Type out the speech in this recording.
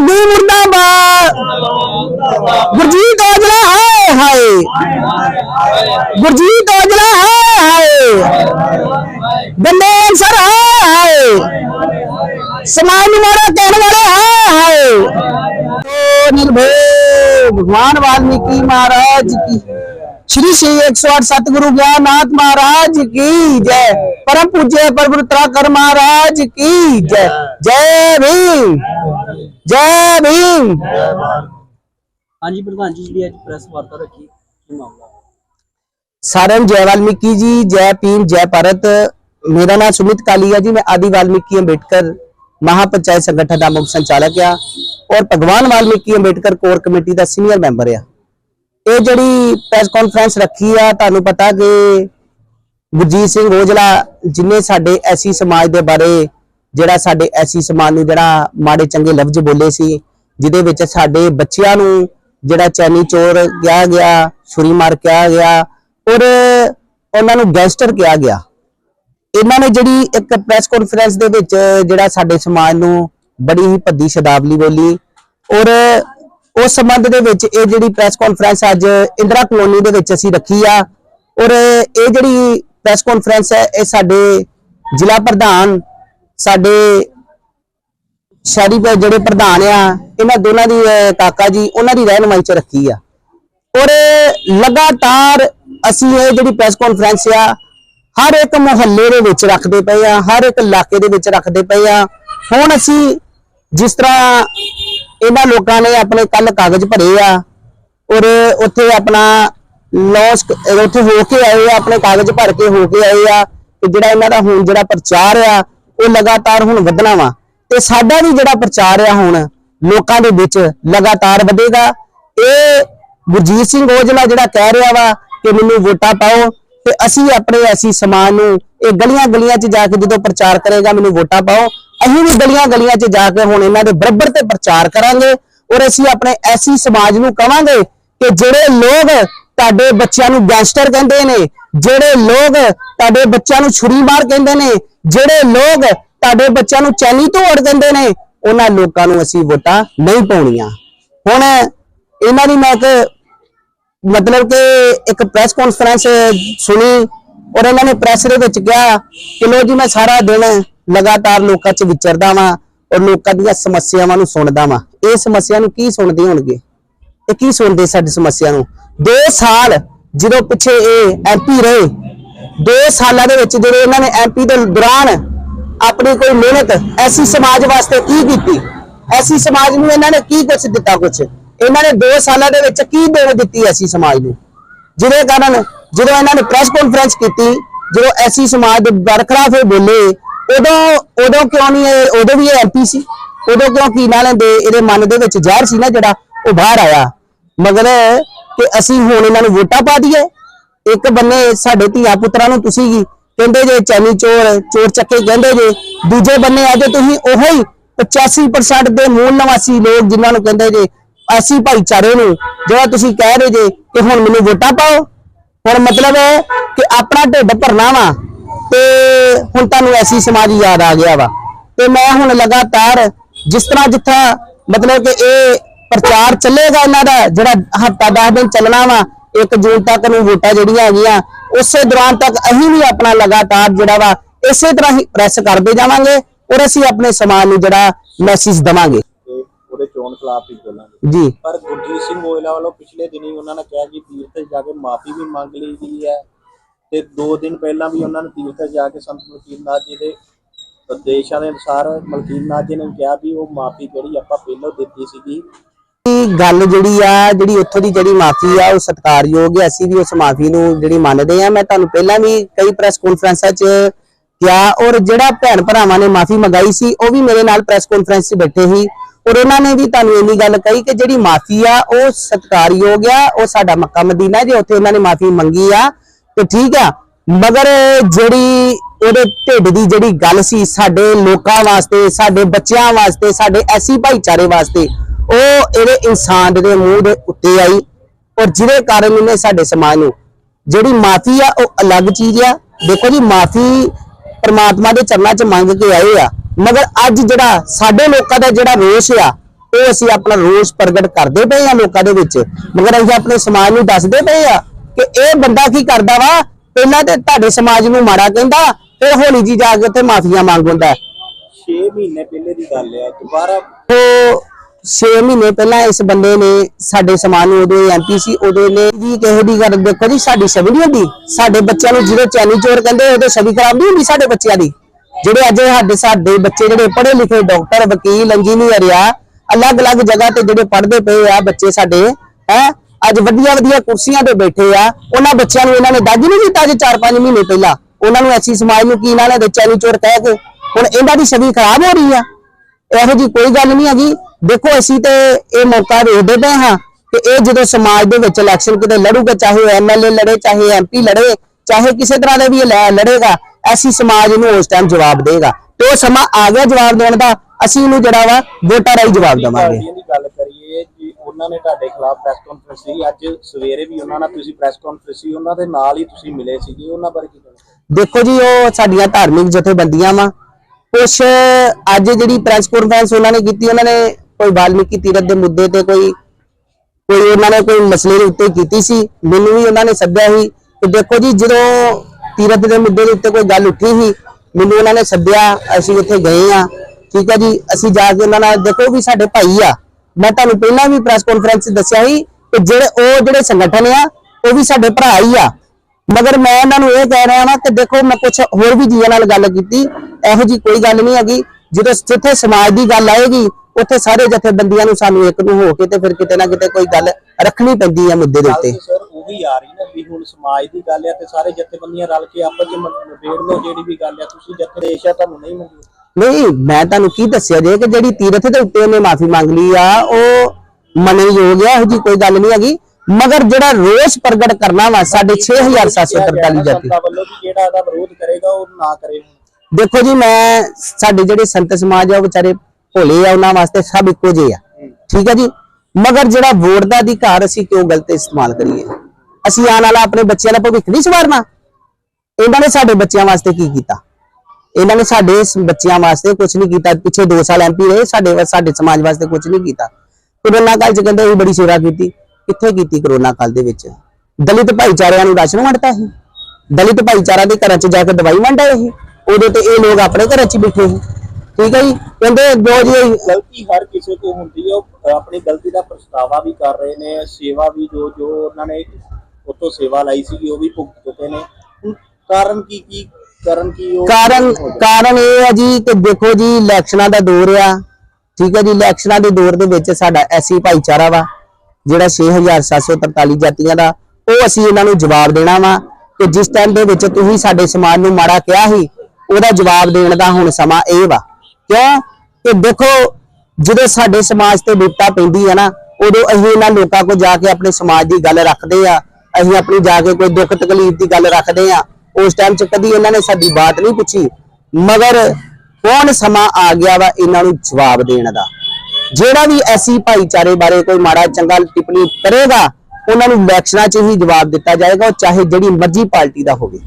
दी मुर्दाबाद। गुरजीत औजला, हाय हाय। गुरजीत औजला, हाय हाय। बंदेल सर, हाय हाय। समाज निमारा कहने वाले, हाय हाय। निर्भय, भगवान वाल्मीकि महाराज की। श्री श्री एक सौ आठ सतगुरु ज्ञाननाथ महाराज की जय। परम पूज्य परम महाराज की जय। जय भी ਜੈ ਭੀਮ। ਜੈ ਭਾਰਤ ਹਾਂਜੀ ਪ੍ਰਧਾਨ ਜੀ ਜਿਹੜੀ ਅੱਜ ਪ੍ਰੈਸ ਵਾਰਤਾ ਰੱਖੀ ਕੀ ਮਾਮਲਾ? ਸਾਰਿਆਂ ਜੈ ਵਾਲਮੀਕੀ ਜੀ ਜੈ ਭੀਮ ਜੈ ਭਾਰਤ। ਮੇਰਾ ਨਾਮ ਸੁਮਿਤ ਕਾਲੀਆ ਜੀ ਮੈਂ ਆਦਿ ਵਾਲਮੀਕੀ ਅੰਬੇਡਕਰ ਮਹਾਪੰਚਾਇਤ ਸੰਗਠਨ ਦਾ ਮੁੱਖ ਸੰਚਾਲਕ ਆ ਔਰ ਭਗਵਾਨ ਵਾਲਮੀਕੀ ਅੰਬੇਡਕਰ ਕੋਰ ਕਮੇਟੀ ਦਾ ਸੀਨੀਅਰ ਮੈਂਬਰ ਆ। ਇਹ ਜਿਹੜੀ ਪ੍ਰੈਸ ਕਾਨਫਰੰਸ ਰੱਖੀ ਆ ਤੁਹਾਨੂੰ ਪਤਾ ਕਿ ਗੁਰਜੀਤ ਸਿੰਘ ਔਜਲਾ ਜਿਨੇ ਸਾਡੇ ਐਸੀ ਸਮਾਜ ਦੇ ਬਾਰੇ ਜਿਹੜਾ ਸਾਡੇ ਐਸੀ ਸਮਾਜ ਨੂੰ ਜਿਹੜਾ ਮਾੜੇ ਚੰਗੇ ਲਫ਼ਜ਼ ਬੋਲੇ ਸੀ, ਜਿਹਦੇ ਵਿੱਚ ਸਾਡੇ ਬੱਚਿਆਂ ਨੂੰ ਜਿਹੜਾ ਚੈਨੀ ਚੋਰ ਕਿਹਾ ਗਿਆ, ਛੁਰੀ ਮਾਰ ਕਿਹਾ ਗਿਆ, ਔਰ ਉਹਨਾਂ ਨੂੰ ਗੈਂਗਸਟਰ ਕਿਹਾ ਗਿਆ। ਇਹਨਾਂ ਨੇ ਜਿਹੜੀ ਇੱਕ ਪ੍ਰੈਸ ਕਾਨਫਰੰਸ ਦੇ ਵਿੱਚ ਜਿਹੜਾ ਸਾਡੇ ਸਮਾਜ ਨੂੰ ਬੜੀ ਹੀ ਭੱਦੀ ਸ਼ਬਦਾਵਲੀ ਬੋਲੀ, ਔਰ ਉਸ ਸੰਬੰਧ ਦੇ ਵਿੱਚ ਇਹ ਜਿਹੜੀ ਪ੍ਰੈਸ ਕਾਨਫਰੰਸ ਅੱਜ ਇੰਦਰਾ ਕਲੋਨੀ ਦੇ ਵਿੱਚ ਅਸੀਂ ਰੱਖੀ ਆ, ਔਰ ਇਹ ਜਿਹੜੀ ਪ੍ਰੈਸ ਕਾਨਫਰੰਸ ਹੈ, ਇਹ ਸਾਡੇ ਜ਼ਿਲ੍ਹਾ ਪ੍ਰਧਾਨ ਸਾਡੇ ਸ਼ਹਿਰੀ ਪ- ਜਿਹੜੇ ਪ੍ਰਧਾਨ ਆ, ਇਹਨਾਂ ਦੋਨਾਂ ਦੀ ਕਾਕਾ ਜੀ, ਉਹਨਾਂ ਦੀ ਰਹਿਨਮਾਈ ਚ ਰੱਖੀ ਆ। ਔਰ ਲਗਾਤਾਰ ਅਸੀਂ ਇਹ ਜਿਹੜੀ ਪ੍ਰੈਸ ਕਾਨਫਰੰਸ ਆ, ਹਰ ਇੱਕ ਮੁਹੱਲੇ ਦੇ ਵਿੱਚ ਰੱਖਦੇ ਪਏ ਆ, ਹਰ ਇੱਕ ਇਲਾਕੇ ਦੇ ਵਿੱਚ ਰੱਖਦੇ ਪਏ ਆ। ਹੁਣ ਅਸੀਂ ਜਿਸ ਤਰ੍ਹਾਂ ਇਹਨਾਂ ਲੋਕਾਂ ਨੇ ਆਪਣੇ ਕੱਲ ਕਾਗਜ਼ ਭਰੇ ਆ, ਔਰ ਉੱਥੇ ਆਪਣਾ ਲੌਸ ਉੱਥੇ ਹੋ ਕੇ ਆਏ ਆ, ਆਪਣੇ ਕਾਗਜ਼ ਭਰ ਕੇ ਹੋ ਕੇ ਆਏ ਆ, ਕਿ ਜਿਹੜਾ ਇਹਨਾਂ ਦਾ ਹੁਣ ਜਿਹੜਾ ਪ੍ਰਚਾਰ ਆ ਉਹ ਲਗਾਤਾਰ ਹੁਣ ਵਧਣਾ ਵਾ। ਤੇ ਸਾਡਾ ਵੀ ਜਿਹੜਾ ਪ੍ਰਚਾਰ ਆ ਹੁਣ ਲੋਕਾਂ ਦੇ ਵਿੱਚ ਲਗਾਤਾਰ ਵਧੇਗਾ। ਇਹ ਗੁਰਜੀਤ ਸਿੰਘ ਔਜਲਾ ਜਿਹੜਾ ਕਹਿ ਰਿਹਾ ਵਾ ਕਿ ਮੈਨੂੰ ਵੋਟਾਂ ਪਾਓ ਤੇ ਅਸੀਂ ਆਪਣੇ ਐਸੀ ਸਮਾਜ ਨੂੰ ਇਹ ਗਲੀਆਂ ਗਲੀਆਂ 'ਚ ਜਾ ਕੇ ਜਦੋਂ ਪ੍ਰਚਾਰ ਕਰੇਗਾ ਮੈਨੂੰ ਵੋਟਾਂ ਪਾਓ। ਅਸੀਂ ਵੀ ਗਲੀਆਂ ਗਲੀਆਂ 'ਚ ਜਾ ਕੇ ਹੁਣ ਇਹਨਾਂ ਦੇ ਬਰਾਬਰ ਤੇ ਪ੍ਰਚਾਰ ਕਰਾਂਗੇ ਔਰ ਅਸੀਂ ਆਪਣੇ ਐਸੀ ਸਮਾਜ ਨੂੰ ਕਵਾਂਗੇ ਕਿ ਜਿਹੜੇ ਲੋਕ ਤੁਹਾਡੇ ਬੱਚਿਆਂ ਨੂੰ ਗੈਂਗਸਟਰ ਕਹਿੰਦੇ ਨੇ, ਜਿਹੜੇ ਲੋਕ ਤੁਹਾਡੇ ਬੱਚਿਆਂ ਨੂੰ ਛੁਰੀ ਮਾਰ ਕਹਿੰਦੇ ਨੇ, ਜਿਹੜੇ ਲੋਕ ਤੁਹਾਡੇ ਬੱਚਿਆਂ ਨੂੰ ਚੈਨੀ ਤੋੜ ਕਹਿੰਦੇ ਨੇ, ਉਹਨਾਂ ਲੋਕਾਂ ਨੂੰ ਅਸੀਂ ਵੋਟਾਂ ਨਹੀਂ ਪਾਉਣੀਆਂ। ਹੁਣ ਇਹਨਾਂ ਦੀ ਮੈਂ ਇੱਕ ਮਤਲਬ ਕਿ ਇੱਕ ਪ੍ਰੈਸ ਕਾਨਫਰੰਸ ਸੁਣੀ ਔਰ ਇਹਨਾਂ ਨੇ ਪ੍ਰੈਸ ਦੇ ਵਿੱਚ ਕਿਹਾ ਕਿ ਲੋ ਜੀ ਮੈਂ ਸਾਰਾ ਦਿਨ ਲਗਾਤਾਰ ਲੋਕਾਂ 'ਚ ਵਿਚਰਦਾ ਵਾਂ ਔਰ ਲੋਕਾਂ ਦੀਆਂ ਸਮੱਸਿਆਵਾਂ ਨੂੰ ਸੁਣਦਾ ਵਾਂ। ਇਹ ਸਮੱਸਿਆ ਨੂੰ ਕੀ ਸੁਣਦੇ ਹੋਣਗੇ? ਇਹ ਕੀ ਸੁਣਦੇ ਸਾਡੀ ਸਮੱਸਿਆ ਨੂੰ? 2 ਸਾਲ ਜਦੋਂ ਪਿੱਛੇ ਇਹ ਐਮਪੀ ਰਹੇ 2 ਸਾਲਾਂ ਦੇ ਵਿੱਚ ਜਿਹੜੇ ਇਹਨਾਂ ਨੇ ਐਮਪੀ ਦੇ ਦੌਰਾਨ ਆਪਣੀ ਕੋਈ ਮਿਹਨਤ ਐਸੀ ਸਮਾਜ ਵਾਸਤੇ ਕੀ ਕੀਤੀ, ਐਸੀ ਸਮਾਜ ਨੂੰ ਇਹਨਾਂ ਨੇ ਕੀ ਕੁਛ ਦਿੱਤਾ ਕੁਛ? ਇਹਨਾਂ ਨੇ 2 ਸਾਲਾਂ ਦੇ ਵਿੱਚ ਕੀ ਦੇਣ ਦਿੱਤੀ ਐਸੀ ਸਮਾਜ ਨੂੰ? ਜਿਹਦੇ ਕਾਰਨ ਜਦੋਂ ਇਹਨਾਂ ਨੇ ਪ੍ਰੈਸ ਕਾਨਫਰੰਸ ਕੀਤੀ, ਜਦੋਂ ਐਸੀ ਸਮਾਜ ਦੇ ਬਰਖਲਾਫ ਇਹ ਬੋਲੇ, ਉਦੋਂ ਉਦੋਂ ਕਿਉਂ ਨਹੀਂ ਇਹ, ਉਦੋਂ ਵੀ ਇਹ ਐਮਪੀ ਸੀ? ਉਦੋਂ ਕਿਉਂ ਕੀ ਨਾ ਦੇ ਇਹਦੇ ਮਨ ਦੇ ਵਿੱਚ ਜ਼ਹਿਰ ਸੀ ਨਾ ਜਿਹੜਾ ਉਹ ਬਾਹਰ ਆਇਆ? ਮਗਰ ਕਿ ਅਸੀਂ ਹੁਣ ਇਹਨਾਂ ਨੂੰ ਵੋਟਾਂ ਪਾ ਦਈਏ। ਇੱਕ ਬੰਨੇ ਸਾਡੇ ਧੀਆ ਪੁੱਤਰਾਂ ਨੂੰ ਤੁਸੀਂ ਕਹਿੰਦੇ ਜੇ ਚੈਨੀ ਚੋਰ ਚੋਰ ਚੱਕੇ ਕਹਿੰਦੇ ਜੇ। ਦੂਜੇ ਬੰਨੇ ਆ ਜੇ ਤੁਸੀਂ ਉਹੋ ਹੀ 85% ਦੇ ਮੂਲ ਨਿਵਾਸੀ ਲੋਕ ਜਿਨ੍ਹਾਂ ਨੂੰ ਕਹਿੰਦੇ ਜੇ ਐਸੀ ਭਾਈਚਾਰੇ ਨੂੰ, ਜਿਹੜਾ ਤੁਸੀਂ ਕਹਿ ਰਹੇ ਜੇ ਕਿ ਹੁਣ ਮੈਨੂੰ ਵੋਟਾਂ ਪਾਓ। ਹੁਣ ਮਤਲਬ ਹੈ ਕਿ ਆਪਣਾ ਢਿੱਡ ਭਰਨਾ ਵਾ ਤੇ ਹੁਣ ਤੁਹਾਨੂੰ ਐਸੀ ਸਮਾਜ ਯਾਦ ਆ ਗਿਆ ਵਾ। ਤੇ ਮੈਂ ਹੁਣ ਲਗਾਤਾਰ ਜਿਸ ਤਰ੍ਹਾਂ ਜਿੱਥਾ ਮਤਲਬ ਕਿ ਇਹ ਪ੍ਰਚਾਰ ਚੱਲੇਗਾ ਇਹਨਾਂ ਦਾ ਜਿਹੜਾ ਹਫਤਾ 10 ਦਿਨ ਚੱਲਣਾ ਵਾ 1 ਜੂਨ ਤੱਕ ਨੂੰ ਵੋਟਾਂ ਜਿਹੜੀਆਂ ਹੈਗੀਆਂ ਉਸੇ ਦੌਰਾਨ ਤੱਕ ਅਸੀਂ ਵੀ ਆਪਣਾ ਲਗਾਤਾਰ ਜਿਹੜਾ ਵਾ ਇਸੇ ਤਰ੍ਹਾਂ ਹੀ ਪ੍ਰੈਸ ਕਰਦੇ ਜਾਵਾਂਗੇ ਔਰ ਅਸੀਂ ਆਪਣੇ ਸਮਾਜ ਨੂੰ ਜਿਹੜਾ ਮੈਸੇਜ ਦਵਾਂਗੇ। ਉਹਦੇ ਚੋਣ ਖਿਲਾਫ ਹੀ ਬੋਲਾਂਗੇ। ਜੀ। ਪਰ ਗੁਰਜੀਤ ਸਿੰਘ ਔਜਲਾ ਵੱਲੋਂ ਪਿਛਲੇ ਦਿਨੀ ਉਹਨਾਂ ਨੇ ਕਿਹਾ ਕਿ ਤੀਰਥ ਜਾ ਕੇ ਮਾਫੀ ਵੀ ਮੰਗ ਲਈ ਗਈ ਹੈ ਤੇ 2 ਦਿਨ ਪਹਿਲਾਂ ਵੀ ਉਹਨਾਂ ਨੇ ਤੀਰਥ ਜਾ ਕੇ ਸੰਤ ਮਲਕੀਤ ਜੀ ਦੇ ਉਪਦੇਸ਼ਾਂ ਦੇ ਅਨੁਸਾਰ ਮਲਕੀਤ ਨਾਥ ਜੀ ਨੇ ਕਿਹਾ ਵੀ ਉਹ ਮਾਫੀ ਜਿਹੜੀ ਆਪਾਂ ਪਹਿਲਾਂ ਦਿੱਤੀ ਸੀਗੀ ਗੱਲ ਜਿਹੜੀ ਆ, ਜਿਹੜੀ ਉੱਥੋਂ ਦੀ ਜਿਹੜੀ ਮਾਫੀ ਆ, ਉਹ ਸਤਿਕਾਰਯੋਗ ਹੈ। ਅਸੀਂ ਵੀ ਉਸ ਮਾਫੀ ਨੂੰ ਜਿਹੜੀ ਮੰਨਦੇ ਆ ਮੈਂ ਤੁਹਾਨੂੰ ਪਹਿਲਾਂ ਵੀ ਕਈ ਪ੍ਰੈਸ ਕਾਨਫਰੰਸਾਂ 'ਚ ਕਿਹਾ ਔਰ ਜਿਹੜਾ ਭੈਣ ਭਰਾਵਾਂ ਨੇ ਮਾਫੀ ਮੰਗਾਈ ਸੀ, ਉਹ ਵੀ ਮੇਰੇ ਨਾਲ ਪ੍ਰੈਸ ਕਾਨਫਰੰਸ 'ਚ ਬੈਠੇ ਸੀ। ਔਰ ਉਹਨਾਂ ਨੇ ਵੀ ਤੁਹਾਨੂੰ ਇੰਨੀ ਗੱਲ ਕਹੀ ਕਿ ਜਿਹੜੀ ਮਾਫੀ ਆ, ਉਹ ਸਤਿਕਾਰਯੋਗ ਆ, ਉਹ ਸਾਡਾ ਮੱਕਾ ਮਦੀਨਾ ਜੇ ਉੱਥੇ ਉਹਨਾਂ ਨੇ ਮਾਫੀ ਮੰਗੀ ਆ, ਤੇ ਠੀਕ ਆ। ਮਗਰ ਜਿਹੜੀ ਉਹਦੇ ਢਿੱਡ ਦੀ ਜਿਹੜੀ ਗੱਲ ਸੀ, ਸਾਡੇ ਲੋਕਾਂ ਵਾਸਤੇ, ਸਾਡੇ ਬੱਚਿਆਂ ਵਾਸਤੇ, ਸਾਡੇ ਐਸੀ ਭਾਈਚਾਰੇ ਵਾਸਤੇ ਉਹ ਇਹਦੇ ਇਨਸਾਨ ਦੇ ਮੂੰਹ ਦੇ ਉੱਤੇ ਆਈ ਔਰ ਜਿਹਦੇ ਕਾਰਨ ਇਹਨੇ ਸਾਡੇ ਸਮਾਜ ਨੂੰ ਜਿਹੜੀ ਮਾਫੀ ਆ ਉਹ ਅਲੱਗ ਚੀਜ਼ ਆ। ਦੇਖੋ ਜੀ ਮਾਫੀ ਪ੍ਰਮਾਤਮਾ ਦੇ ਚਰਨਾਂ 'ਚ ਮੰਗ ਕੇ ਆਏ ਆ। ਮਗਰ ਅੱਜ ਜਿਹੜਾ ਸਾਡੇ ਲੋਕਾਂ ਦਾ ਜਿਹੜਾ ਰੋਸ ਆ ਉਹ ਅਸੀਂ ਆਪਣਾ ਰੋਸ ਪ੍ਰਗਟ ਕਰਦੇ ਪਏ ਆ ਲੋਕਾਂ ਦੇ ਵਿੱਚ। ਮਗਰ ਅਸੀਂ ਆਪਣੇ ਸਮਾਜ ਨੂੰ ਦੱਸਦੇ ਪਏ ਆ ਕਿ ਇਹ ਬੰਦਾ ਕੀ ਕਰਦਾ ਵਾ? ਪਹਿਲਾਂ ਤੇ ਤੁਹਾਡੇ ਸਮਾਜ ਨੂੰ ਮਾੜਾ ਕਹਿੰਦਾ ਫਿਰ ਹੌਲੀ ਜੀ ਜਾ ਕੇ ਉੱਥੇ ਮਾਫੀਆਂ ਮੰਗ ਹੁੰਦਾ। 6 ਮਹੀਨੇ ਪਹਿਲੇ ਦੀ ਗੱਲ ਆ ਦੁਬਾਰਾ ਉਹ 6 ਮਹੀਨੇ ਪਹਿਲਾਂ ਇਸ ਬੰਦੇ ਨੇ ਸਾਡੇ ਸਮਾਜ ਨੂੰ ਉਦੋਂ ਐਮਪੀ ਸੀ, ਉਦੋਂ ਨੇ ਜੀ ਕਿਸੇ ਦੀ ਗੱਲ ਦੇਖੋ ਜੀ, ਸਾਡੀ ਛਵੀ ਨਹੀਂ ਹੁੰਦੀ। ਸਾਡੇ ਬੱਚਿਆਂ ਨੂੰ ਜਦੋਂ ਚੈਨੀ ਚੋਰ ਕਹਿੰਦੇ ਉਦੋਂ ਛਵੀ ਖਰਾਬ ਨਹੀਂ ਹੁੰਦੀ ਸਾਡੇ ਬੱਚਿਆਂ ਦੀ। ਜਿਹੜੇ ਅੱਜ ਸਾਡੇ ਸਾਡੇ ਬੱਚੇ ਜਿਹੜੇ ਪੜ੍ਹੇ ਲਿਖੇ ਡਾਕਟਰ, ਵਕੀਲ, ਇੰਜੀਨੀਅਰ ਆ, ਅਲੱਗ-ਅਲੱਗ ਜਗ੍ਹਾ ਤੇ ਜਿਹੜੇ ਪੜ੍ਹਦੇ ਪਏ ਆ ਬੱਚੇ ਸਾਡੇ, ਹੈ, ਅੱਜ ਵਧੀਆ ਵਧੀਆ ਕੁਰਸੀਆਂ ਤੇ ਬੈਠੇ ਆ, ਉਹਨਾਂ ਬੱਚਿਆਂ ਨੂੰ ਇਹਨਾਂ ਨੇ ਦਾਜੀ ਨਹੀਂ ਦਿੱਤਾ ਜੇ 4-5 ਮਹੀਨੇ ਪਹਿਲਾਂ। ਉਹਨਾਂ ਨੂੰ ਐਸੀ ਸਮਾਜ ਨੂੰ ਕੀ ਇਹਨਾਂ ਦੇ ਚੈਨੀ ਚੋਰ ਕਹਿ ਕੇ? ਹੁਣ ਇਹਨਾਂ ਦੀ ਛਵੀ ਖਰਾਬ ਹੋ ਰਹੀ ਆ। ਇਹੋ ਜੀ ਕੋਈ ਗੱਲ ਨਹੀਂ ਹੈਗੀ। ਦੇਖੋ ਅਸੀਂ ਤੇ ਇਹ ਮੌਕਾ ਵੇਖਦੇ ਪਏ ਹਾਂ ਕਿ ਇਹ ਜਦੋਂ ਸਮਾਜ ਦੇ ਵਿੱਚ ਇਲੈਕਸ਼ਨ ਕਿਤੇ ਲੜੂਗਾ ਚਾਹੇ ਐਮਐਲਏ ਲੜੇ ਚਾਹੇ ਐਮਪੀ ਲੜੇ ਚਾਹੇ ਕਿਸੇ ਤਰ੍ਹਾਂ ਦਾ ਵੀ ਲੜੇਗਾ ਅਸੀਂ ਸਮਾਜ ਨੂੰ ਉਸ ਟਾਈਮ ਜਵਾਬ ਦੇਗਾ। ਤੇ ਉਹ ਸਮਾਂ ਆ ਗਿਆ ਜਵਾਬ ਦੇਣ ਦਾ ਅਸੀਂ ਇਹਨੂੰ ਜਿਹੜਾ ਵਾ ਵੋਟਾਂ ਰਾਹੀਂ ਜਵਾਬ ਦੇਵਾਂਗੇ। ਪਾਰਟੀਆਂ ਦੀ ਗੱਲ ਕਰੀਏ ਜੀ ਉਹਨਾਂ ਨੇ ਤੁਹਾਡੇ ਖਿਲਾਫ ਪ੍ਰੈਸ ਕਾਨਫਰੰਸ ਸੀ ਅੱਜ ਸਵੇਰੇ ਵੀ ਉਹਨਾਂ ਨਾਲ ਤੁਸੀਂ ਪ੍ਰੈਸ ਕਾਨਫਰੰਸ ਸੀ ਉਹਨਾਂ ਦੇ ਨਾਲ ਹੀ ਤੁਸੀਂ ਮਿਲੇ ਸੀਗੇ ਉਹਨਾਂ ਬਾਰੇ ਕੀ ਕਹਿਣਾ ਦੇਖੋ ਜੀ ਉਹ ਸਾਡੀਆਂ ਧਾਰਮਿਕ ਜਥੇਬੰਦੀਆਂ ਵਾ। ਕੁਛ ਅੱਜ ਜਿਹੜੀ ਪ੍ਰੈਸ ਕਾਨਫਰੰਸ ਉਹਨਾਂ ਨੇ ਕੀਤੀ ਉਹਨਾਂ ਨੇ ਕੋਈ ਵਾਲਮੀਕੀ ਤੀਰਥ ਦੇ ਮੁੱਦੇ ਤੇ ਕੋਈ ਕੋਈ ਉਹਨਾਂ ਨੇ ਕੋਈ ਮਸਲੇ ਦੇ ਉੱਤੇ ਕੀਤੀ ਸੀ, ਮੈਨੂੰ ਵੀ ਉਹਨਾਂ ਨੇ ਸੱਦਿਆ ਸੀ। ਤੇ ਦੇਖੋ ਜੀ, ਜਦੋਂ ਤੀਰਥ ਦੇ ਮੁੱਦੇ ਦੇ ਉੱਤੇ ਕੋਈ ਗੱਲ ਉੱਠੀ ਸੀ, ਮੈਨੂੰ ਉਹਨਾਂ ਨੇ ਸੱਦਿਆ, ਅਸੀਂ ਉੱਥੇ ਗਏ ਆ ਠੀਕ ਹੈ ਜੀ, ਅਸੀਂ ਜਾ ਕੇ ਉਹਨਾਂ ਨਾਲ, ਦੇਖੋ ਵੀ ਸਾਡੇ ਭਾਈ ਆ। ਮੈਂ ਤੁਹਾਨੂੰ ਪਹਿਲਾਂ ਵੀ ਪ੍ਰੈਸ ਕਾਨਫਰੰਸ 'ਚ ਦੱਸਿਆ ਸੀ ਕਿ ਜਿਹੜੇ ਉਹ ਜਿਹੜੇ ਸੰਗਠਨ ਆ, ਉਹ ਵੀ ਸਾਡੇ ਭਰਾ ਹੀ ਆ। ਮਗਰ ਮੈਂ ਇਹਨਾਂ ਨੂੰ ਇਹ ਕਹਿ ਰਿਹਾ ਹਾਂ ਕਿ ਦੇਖੋ, ਮੈਂ ਕੁਝ ਹੋਰ ਵੀ ਜੀਆਂ ਨਾਲ ਗੱਲ ਕੀਤੀ, ਇਹੋ ਜੀ ਕੋਈ ਗੱਲ ਨਹੀਂ ਹੈਗੀ। ਜਦੋਂ ਜਿੱਥੇ ਸਮਾਜ ਦੀ ਗੱਲ ਆਏਗੀ ਉੱਥੇ ਸਾਰੇ ਜਥੇਬੰਦੀਆਂ ਨੂੰ ਸਾਨੂੰ ਇੱਕ ਨੂੰ ਹੋ ਕੇ ਤੇ ਫਿਰ ਕਿਤੇ ਨਾ ਕਿਤੇ ਕੋਈ ਗੱਲ ਰੱਖਣੀ ਪੈਂਦੀ ਹੈ ਮੁੱਦੇ ਦੇ ਉੱਤੇ। ਸਰ ਉਹ ਵੀ ਆ ਰਹੀ ਨਾ ਵੀ ਹੁਣ ਸਮਾਜ ਦੀ ਗੱਲ ਆ ਤੇ ਸਾਰੇ ਜਥੇਬੰਦੀਆਂ ਰਲ ਕੇ ਆਪਸ ਵਿੱਚ ਨਿਬੇੜ ਲਓ ਜਿਹੜੀ ਵੀ ਗੱਲ ਆ ਤੁਸੀਂ ਜਥੇ ਦੇਸ਼ ਆ ਤੁਹਾਨੂੰ ਨਹੀਂ ਮੰਨਦੇ। ਨਹੀਂ ਮੈਂ ਤੁਹਾਨੂੰ ਕੀ ਦੱਸਿਆ ਜੇ ਕਿ ਜਿਹੜੀ ਤੀਰਥ ਦੇ ਉੱਤੇ ਉਹਨੇ ਮਾਫੀ ਮੰਗ ਲਈ ਆ ਉਹ ਮੰਨਣਯੋਗ ਆ ਇਹੋ ਜੀ ਕੋਈ ਗੱਲ ਨਹੀਂ ਹੈਗੀ। ਮਗਰ ਜਿਹੜਾ ਰੋਸ ਪ੍ਰਗਟ ਕਰਨਾ ਵਾ ਸਾਡੇ 6743 ਜਾਤੀ। ਵੱਲੋਂ ਵੀ ਜਿਹੜਾ ਇਹਦਾ ਵਿਰੋਧ ਕਰੇਗਾ ਉਹ ਨਾ ਕਰੇ। ਦੇਖੋ ਜੀ ਮੈਂ ਸਾਡੇ ਜਿਹੜੇ ਸੰਤ ਸਮਾਜ ਆ ਉਹ ਵਿਚਾਰੇ ਭੋਲੇ ਆ, ਉਹਨਾਂ ਵਾਸਤੇ ਸਭ ਇੱਕੋ ਜਿਹੇ ਆ। ਠੀਕ ਹੈ ਜੀ? ਮਗਰ ਜਿਹੜਾ ਵੋਟ ਦਾ ਅਧਿਕਾਰ ਅਸੀਂ ਕਿਉਂ ਗਲਤ ਇਸਤੇਮਾਲ ਕਰੀਏ? ਅਸੀਂ ਆਉਣ ਵਾਲਾ ਆਪਣੇ ਬੱਚਿਆਂ ਦਾ ਭਵਿੱਖ ਨਹੀਂ ਸਵਾਰਨਾ। ਇਹਨਾਂ ਨੇ ਸਾਡੇ ਬੱਚਿਆਂ ਵਾਸਤੇ ਕੀ ਕੀਤਾ? ਇਹਨਾਂ ਨੇ ਸਾਡੇ ਬੱਚਿਆਂ ਵਾਸਤੇ ਕੁਝ ਨਹੀਂ ਕੀਤਾ। ਪਿੱਛੇ 2 ਸਾਲ ਐਮਪੀ ਰਹੇ, ਸਾਡੇ ਸਾਡੇ ਸਮਾਜ ਵਾਸਤੇ ਕੁਝ ਨਹੀਂ ਕੀਤਾ। ਕਰੋਨਾ ਕਾਲ ਚ ਕਹਿੰਦੇ ਅਸੀਂ ਬੜੀ ਸੇਵਾ ਕੀਤੀ। ਕਿੱਥੇ ਕੀਤੀ ਕਰੋਨਾ ਕਾਲ ਦੇ ਵਿੱਚ? ਦਲਿਤ ਭਾਈਚਾਰਿਆਂ ਨੂੰ ਰਾਸ਼ਨ ਵੰਡਤਾ ਸੀ। ਦਲਿਤ ਭਾਈਚਾਰਾ ਦੇ ਘਰਾਂ 'ਚ ਜਾ ਕੇ ਦਵਾਈ ਵੰਡਾਏ ਸੀ। ਉਦੋਂ ਤੇ ਇਹ ਲੋਕ ਆਪਣੇ ਘਰਾਂ 'ਚ ਹੀ ਬੈਠੇ ਸੀ। ਠੀਕ ਹੈ ਜੀ? ਕਹਿੰਦੇ ਦੋ ਜੀ ਗਲਤੀ ਹਰ ਕਿਸੇ ਤੋਂ ਹੁੰਦੀ ਹੈ। ਉਹ ਆਪਣੀ ਗਲਤੀ ਦਾ ਪਛਤਾਵਾ ਵੀ ਕਰ ਰਹੇ ਨੇ ਸੇਵਾ ਵੀ ਜੋ ਜੋ ਉਹਨਾਂ ਨੇ ਉਤੋਂ ਸੇਵਾ ਲਈ ਸੀਗੀ ਉਹ ਵੀ ਭੁਗਤ ਚੁੱਕੇ ਨੇ। ਕਾਰਨ ਕੀ ਕੀ ਕਰਨ ਕੀ ਉਹ ਕਾਰਨ ਕਾਰਨ ਇਹ ਹੈ ਜੀ ਕਿ ਦੇਖੋ ਜੀ ਇਲੈਕਸ਼ਨਾਂ ਦਾ ਦੌਰ ਆ। ਠੀਕ ਹੈ ਜੀ ਇਲੈਕਸ਼ਨਾਂ ਦੇ ਦੌਰ ਦੇ ਵਿੱਚ ਸਾਡਾ ਐਸੀ ਭਾਈਚਾਰਾ ਵਾ ਜਿਹੜਾ 6743 ਜਾਤੀਆਂ ਦਾ ਉਹ ਅਸੀਂ ਇਹਨਾਂ ਨੂੰ ਜਵਾਬ ਦੇਣਾ ਵਾ ਕਿ ਜਿਸ ਟਾਈਮ ਦੇ ਵਿੱਚ ਤੁਸੀਂ ਸਾਡੇ ਸਮਾਜ ਨੂੰ ਮਾੜਾ ਕਿਹਾ ਸੀ ਉਹਦਾ ਜਵਾਬ ਦੇਣ ਦਾ ਹੁਣ ਸਮਾਂ ਇਹ ਵਾ। ਕਿਉਂ? ਕਿ ਦੇਖੋ, ਜਦੋਂ ਸਾਡੇ ਸਮਾਜ ਤੇ ਵਿਪਤਾ ਪੈਂਦੀ ਹੈ ਨਾ, ਉਦੋਂ ਅਸੀਂ ਇਹਨਾਂ ਲੋਕਾਂ ਕੋਲ ਜਾ ਕੇ ਆਪਣੇ ਸਮਾਜ ਦੀ ਗੱਲ ਰੱਖਦੇ ਆ। ਅਸੀਂ ਆਪਣੀ ਜਾ ਕੇ ਕੋਈ ਦੁੱਖ ਤਕਲੀਫ ਦੀ ਗੱਲ ਰੱਖਦੇ ਆ। ਉਸ ਟਾਈਮ 'ਚ ਕਦੀ ਇਹਨਾਂ ਨੇ ਸਾਡੀ ਬਾਤ ਨਹੀਂ ਪੁੱਛੀ। ਮਗਰ ਕੌਣ ਸਮਾਂ ਆ ਗਿਆ ਵਾ ਇਹਨਾਂ ਨੂੰ ਜਵਾਬ ਦੇਣ ਦਾ? ਜਿਹੜਾ ਵੀ ਐਸੀ ਭਾਈਚਾਰੇ ਬਾਰੇ ਕੋਈ ਮਾੜਾ ਚੰਗਾ ਟਿੱਪਣੀ ਕਰੇਗਾ, ਉਹਨਾਂ ਨੂੰ ਇਲੈਕਸ਼ਨਾਂ 'ਚ ਹੀ ਜਵਾਬ ਦਿੱਤਾ ਜਾਏਗਾ, ਉਹ ਚਾਹੇ ਜਿਹੜੀ ਮਰਜ਼ੀ ਪਾਰਟੀ ਦਾ ਹੋਵੇ।